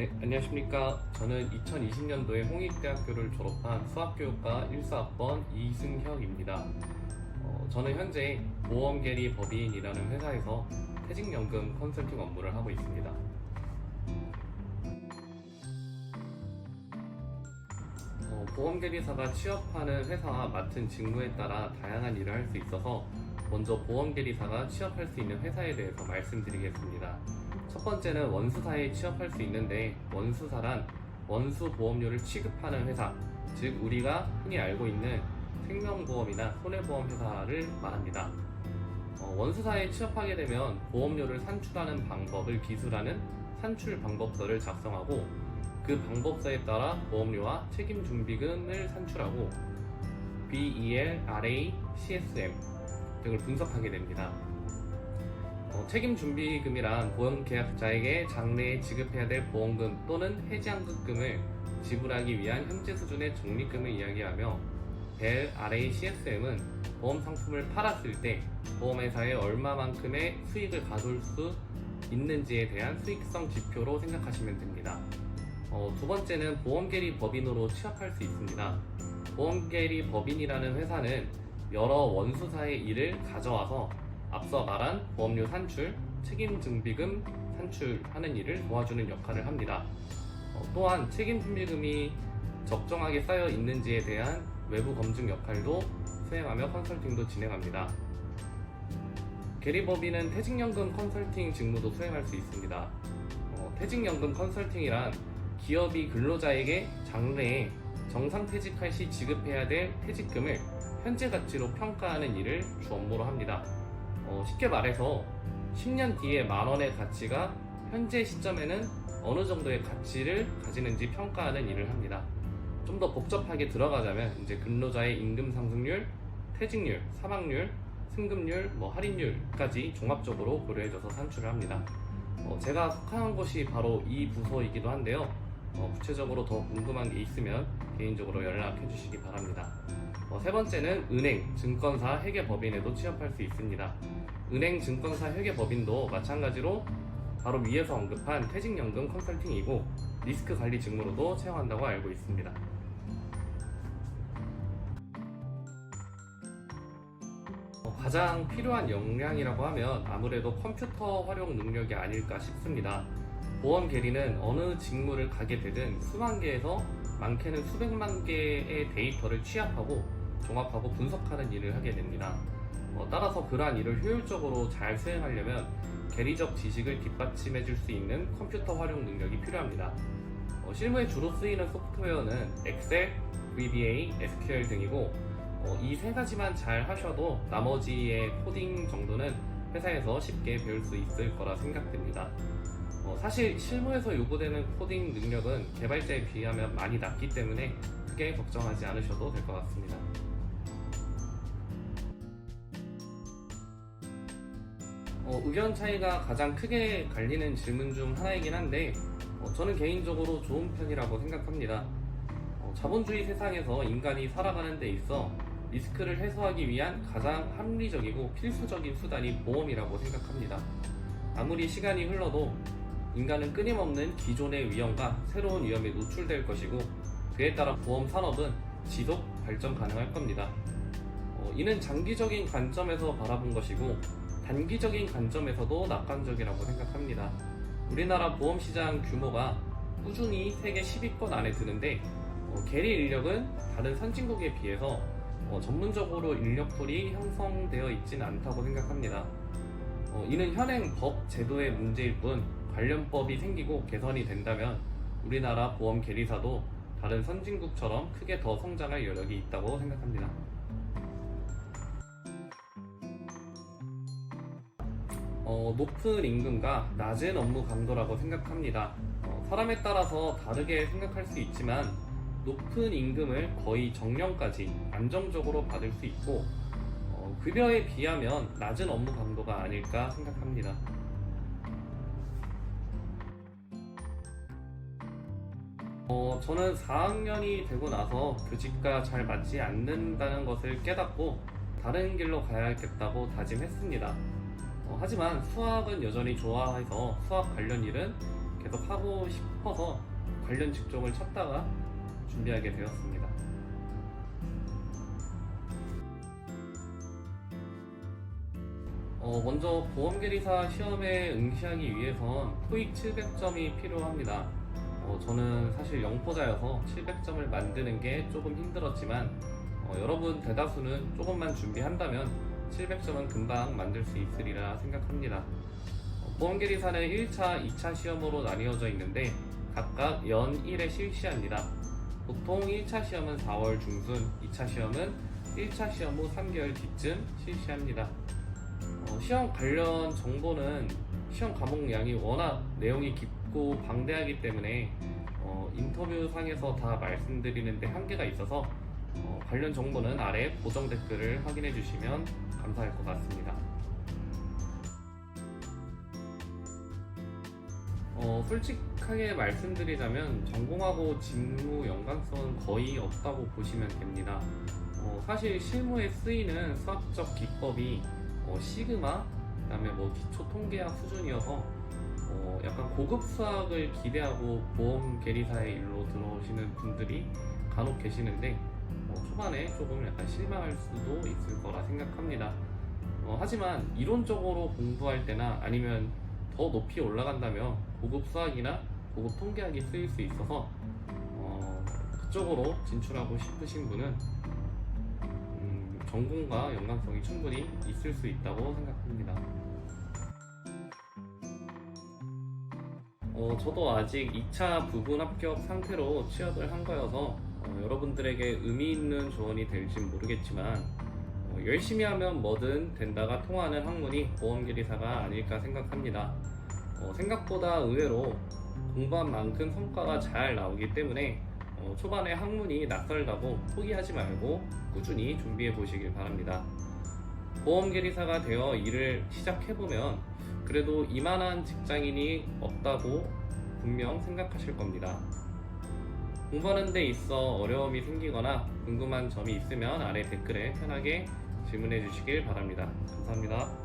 네, 안녕하십니까. 저는 2020년도에 홍익대학교를 졸업한 수학교육과 1사학번 이승혁입니다. 어, 저는 현재 보험계리 법인이라는 회사에서 퇴직연금 컨설팅 업무를 하고 있습니다. 어, 보험계리사가 취업하는 회사와 맡은 직무에 따라 다양한 일을 할 수 있어서 먼저 보험계리사가 취업할 수 있는 회사에 대해서 말씀드리겠습니다. 첫 번째는 원수사에 취업할 수 있는데 원수사란 원수 보험료를 취급하는 회사, 즉 우리가 흔히 알고 있는 생명보험이나 손해보험 회사를 말합니다. 어, 원수사에 취업하게 되면 보험료를 산출하는 방법을 기술하는 산출 방법서를 작성하고 그 방법서에 따라 보험료와 책임 준비금을 산출하고 BEL, RA, CSM 등을 분석하게 됩니다. 어, 책임 준비금이란 보험 계약자에게 장래에 지급해야 될 보험금 또는 해지환급금을 지불하기 위한 현재 수준의 적립금을 이야기하며 벨, RA, CSM은 보험 상품을 팔았을 때 보험회사에 얼마만큼의 수익을 가져올 수 있는지에 대한 수익성 지표로 생각하시면 됩니다. 어, 두 번째는 보험계리 법인으로 취업할 수 있습니다. 보험계리 법인이라는 회사는 여러 원수사의 일을 가져와서 앞서 말한 보험료 산출, 책임 증비금 산출하는 일을 도와주는 역할을 합니다. 어, 또한 책임 증비금이 적정하게 쌓여 있는지에 대한 외부 검증 역할도 수행하며 컨설팅도 진행합니다. 계리법인은 퇴직연금 컨설팅 직무도 수행할 수 있습니다. 어, 퇴직연금 컨설팅이란 기업이 근로자에게 장래에 정상 퇴직할 시 지급해야 될 퇴직금을 현재 가치로 평가하는 일을 주 업무로 합니다. 어, 쉽게 말해서 10년 뒤에 만 원의 가치가 현재 시점에는 어느 정도의 가치를 가지는지 평가하는 일을 합니다. 좀 더 복잡하게 들어가자면 이제 근로자의 임금 상승률, 퇴직률, 사망률, 승급률, 뭐 할인율까지 종합적으로 고려해줘서 산출을 합니다. 어, 제가 속한 곳이 바로 이 부서이기도 한데요. 어, 구체적으로 더 궁금한 게 있으면 개인적으로 연락해 주시기 바랍니다. 어, 세 번째는 은행, 증권사, 회계법인에도 취업할 수 있습니다. 은행, 증권사, 회계법인도 마찬가지로 바로 위에서 언급한 퇴직연금 컨설팅이고 리스크 관리 직무로도 채용한다고 알고 있습니다. 어, 가장 필요한 역량이라고 하면 아무래도 컴퓨터 활용 능력이 아닐까 싶습니다. 보험 계리는 어느 직무를 가게 되든 수만 개에서 많게는 수백만 개의 데이터를 취합하고 종합하고 분석하는 일을 하게 됩니다. 어, 따라서 그러한 일을 효율적으로 잘 수행하려면 계리적 지식을 뒷받침해 줄 수 있는 컴퓨터 활용 능력이 필요합니다. 어, 실무에 주로 쓰이는 소프트웨어는 엑셀, VBA, SQL 등이고 이세 가지만 잘 하셔도 나머지의 코딩 정도는 회사에서 쉽게 배울 수 있을 거라 생각됩니다. 어, 사실 실무에서 요구되는 코딩 능력은 개발자에 비하면 많이 낮기 때문에 크게 걱정하지 않으셔도 될 것 같습니다. 어, 의견 차이가 가장 크게 갈리는 질문 중 하나이긴 한데 어, 저는 개인적으로 좋은 편이라고 생각합니다. 어, 자본주의 세상에서 인간이 살아가는 데 있어 리스크를 해소하기 위한 가장 합리적이고 필수적인 수단이 보험이라고 생각합니다. 아무리 시간이 흘러도 인간은 끊임없는 기존의 위험과 새로운 위험에 노출될 것이고 그에 따라 보험 산업은 지속 발전 가능할 겁니다. 어, 이는 장기적인 관점에서 바라본 것이고 단기적인 관점에서도 낙관적이라고 생각합니다. 우리나라 보험 시장 규모가 꾸준히 세계 10위권 안에 드는데 어, 계리 인력은 다른 선진국에 비해서 어, 전문적으로 인력풀이 형성되어 있지는 않다고 생각합니다. 어, 이는 현행 법 제도의 문제일 뿐 관련법이 생기고 개선이 된다면 우리나라 보험 계리사도 다른 선진국처럼 크게 더 성장할 여력이 있다고 생각합니다. 어, 높은 임금과 낮은 업무 강도라고 생각합니다. 어, 사람에 따라서 다르게 생각할 수 있지만 높은 임금을 거의 정년까지 안정적으로 받을 수 있고 어, 급여에 비하면 낮은 업무 강도가 아닐까 생각합니다. 어, 저는 4학년이 되고 나서 교직과 잘 맞지 않는다는 것을 깨닫고 다른 길로 가야겠다고 다짐했습니다. 어, 하지만 수학은 여전히 좋아해서 수학 관련 일은 계속 하고 싶어서 관련 직종을 찾다가 준비하게 되었습니다. 어, 먼저 보험계리사 시험에 응시하기 위해선 토익 700점이 필요합니다. 어, 저는 사실 영포자여서 700점을 만드는 게 조금 힘들었지만 어, 여러분 대다수는 조금만 준비한다면 700점은 금방 만들 수 있으리라 생각합니다. 어, 보험계리사는 1차, 2차 시험으로 나뉘어져 있는데 각각 연 1회 실시합니다. 보통 1차 시험은 4월 중순, 2차 시험은 1차 시험 후 3개월 뒤쯤 실시합니다. 어, 시험 관련 정보는 시험 과목량이 워낙 내용이 깊고 방대하기 때문에 어, 인터뷰 상에서 다 말씀드리는데 한계가 있어서 어, 관련 정보는 아래 고정 댓글을 확인해 주시면 감사할 것 같습니다. 어, 솔직하게 말씀드리자면 전공하고 직무 연관성은 거의 없다고 보시면 됩니다. 어, 사실 실무에 쓰이는 수학적 기법이 어, 시그마, 그다음에 뭐 기초 통계학 수준이어서 어, 약간 고급 수학을 기대하고 보험 계리사의 일로 들어오시는 분들이 간혹 계시는데 어, 초반에 조금 약간 실망할 수도 있을 거라 생각합니다. 어, 하지만 이론적으로 공부할 때나 아니면 더 높이 올라간다면 고급 수학이나 고급 통계학이 쓰일 수 있어서 어, 그쪽으로 진출하고 싶으신 분은 음, 전공과 연관성이 충분히 있을 수 있다고 생각합니다. 어, 저도 아직 2차 부분 합격 상태로 취업을 한 거여서 어, 여러분들에게 의미 있는 조언이 될진 모르겠지만 어, 열심히 하면 뭐든 된다가 통하는 학문이 보험계리사가 아닐까 생각합니다. 어, 생각보다 의외로 공부한 만큼 성과가 잘 나오기 때문에 어, 초반에 학문이 낯설다고 포기하지 말고 꾸준히 준비해 보시길 바랍니다. 보험계리사가 되어 일을 시작해보면 그래도 이만한 직장인이 없다고 분명 생각하실 겁니다. 공부하는 데 있어 어려움이 생기거나 궁금한 점이 있으면 아래 댓글에 편하게 질문해 주시길 바랍니다. 감사합니다.